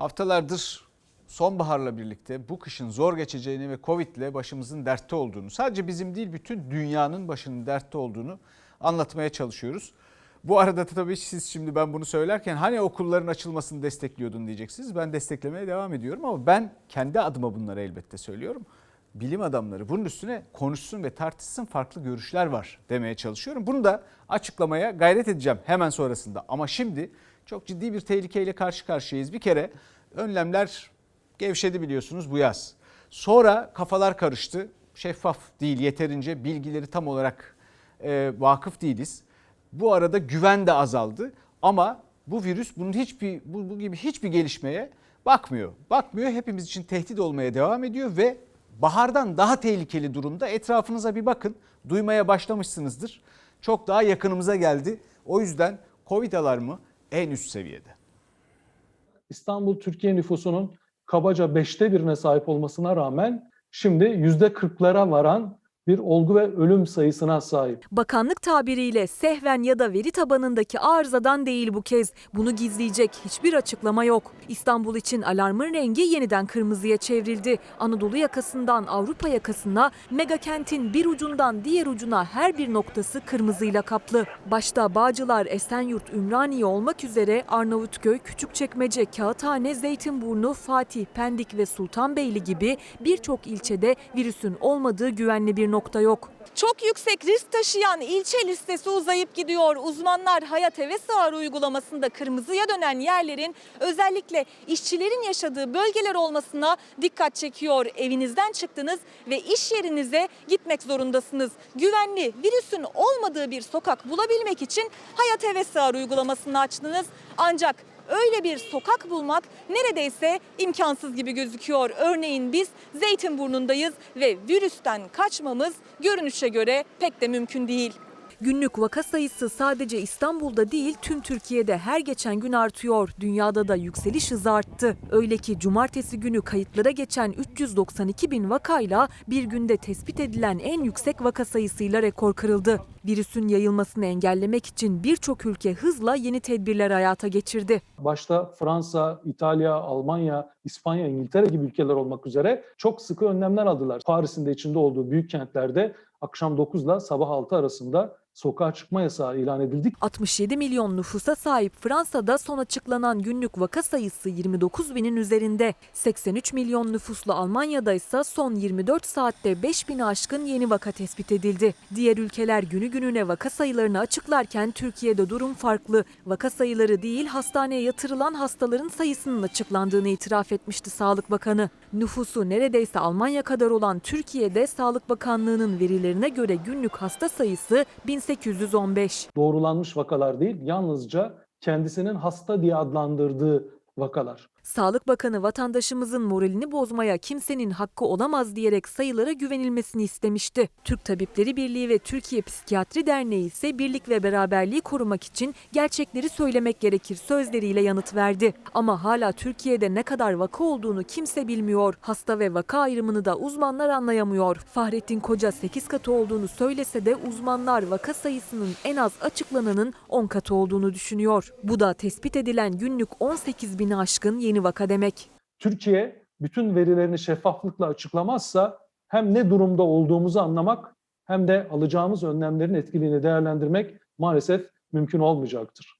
Haftalardır sonbaharla birlikte bu kışın zor geçeceğini ve Covid ile başımızın dertte olduğunu, sadece bizim değil bütün dünyanın başının dertte olduğunu anlatmaya çalışıyoruz. Bu arada da tabii siz şimdi ben bunu söylerken hani okulların açılmasını destekliyordun diyeceksiniz. Ben desteklemeye devam ediyorum ama ben kendi adıma bunları elbette söylüyorum. Bilim adamları bunun üstüne konuşsun ve tartışsın farklı görüşler var demeye çalışıyorum. Bunu da açıklamaya gayret edeceğim hemen sonrasında. Ama şimdi çok ciddi bir tehlikeyle karşı karşıyayız. Bir kere önlemler gevşedi biliyorsunuz bu yaz. Sonra kafalar karıştı. Şeffaf değil yeterince bilgileri tam olarak e, vakıf değiliz. Bu arada güven de azaldı ama bu virüs bunun hiçbir bu, bu gibi hiçbir gelişmeye bakmıyor. Bakmıyor hepimiz için tehdit olmaya devam ediyor ve bahardan daha tehlikeli durumda. Etrafınıza bir bakın. Duymaya başlamışsınızdır. Çok daha yakınımıza geldi. O yüzden Covid alarmı en üst seviyede. İstanbul Türkiye nüfusunun kabaca beşte birine sahip olmasına rağmen şimdi yüzde kırklara varan bir olgu ve ölüm sayısına sahip. Bakanlık tabiriyle sehven ya da veri tabanındaki arızadan değil bu kez. Bunu gizleyecek hiçbir açıklama yok. İstanbul için alarmın rengi yeniden kırmızıya çevrildi. Anadolu yakasından Avrupa yakasına, mega kentin bir ucundan diğer ucuna her bir noktası kırmızıyla kaplı. Başta Bağcılar, Esenyurt, Ümraniye olmak üzere Arnavutköy, Küçükçekmece, Kağıthane, Zeytinburnu, Fatih, Pendik ve Sultanbeyli gibi birçok ilçede virüsün olmadığı güvenli bir nokta yok. Çok yüksek risk taşıyan ilçe listesi uzayıp gidiyor. Uzmanlar Hayat Eve Sığar uygulamasında kırmızıya dönen yerlerin özellikle işçilerin yaşadığı bölgeler olmasına dikkat çekiyor. Evinizden çıktınız ve iş yerinize gitmek zorundasınız. Güvenli, virüsün olmadığı bir sokak bulabilmek için Hayat Eve Sığar uygulamasını açtınız. Ancak öyle bir sokak bulmak neredeyse imkansız gibi gözüküyor. Örneğin biz Zeytinburnu'ndayız ve virüsten kaçmamız görünüşe göre pek de mümkün değil. Günlük vaka sayısı sadece İstanbul'da değil tüm Türkiye'de her geçen gün artıyor. Dünyada da yükseliş hızı arttı. Öyle ki cumartesi günü kayıtlara geçen 392 bin vakayla bir günde tespit edilen en yüksek vaka sayısıyla rekor kırıldı. Virüsün yayılmasını engellemek için birçok ülke hızla yeni tedbirler hayata geçirdi. Başta Fransa, İtalya, Almanya, İspanya, İngiltere gibi ülkeler olmak üzere çok sıkı önlemler aldılar. Paris'in de içinde olduğu büyük kentlerde akşam 9 ile sabah 6 arasında sokağa çıkma yasağı ilan edildi. 67 milyon nüfusa sahip Fransa'da son açıklanan günlük vaka sayısı 29 binin üzerinde. 83 milyon nüfuslu Almanya'da ise son 24 saatte 5 bini aşkın yeni vaka tespit edildi. Diğer ülkeler günü gününe vaka sayılarını açıklarken Türkiye'de durum farklı. Vaka sayıları değil hastaneye yatırılan hastaların sayısının açıklandığını itiraf etmişti Sağlık Bakanı. Nüfusu neredeyse Almanya kadar olan Türkiye'de Sağlık Bakanlığı'nın verilerine göre günlük hasta sayısı 1815. Doğrulanmış vakalar değil, yalnızca kendisinin hasta diye adlandırdığı vakalar. Sağlık Bakanı vatandaşımızın moralini bozmaya kimsenin hakkı olamaz diyerek sayılara güvenilmesini istemişti. Türk Tabipleri Birliği ve Türkiye Psikiyatri Derneği ise birlik ve beraberliği korumak için gerçekleri söylemek gerekir sözleriyle yanıt verdi. Ama hala Türkiye'de ne kadar vaka olduğunu kimse bilmiyor. Hasta ve vaka ayrımını da uzmanlar anlayamıyor. Fahrettin Koca 8 katı olduğunu söylese de uzmanlar vaka sayısının en az açıklananın 10 katı olduğunu düşünüyor. Bu da tespit edilen günlük 18 bini aşkın yeni vaka demek. Türkiye bütün verilerini şeffaflıkla açıklamazsa hem ne durumda olduğumuzu anlamak hem de alacağımız önlemlerin etkiliğini değerlendirmek maalesef mümkün olmayacaktır.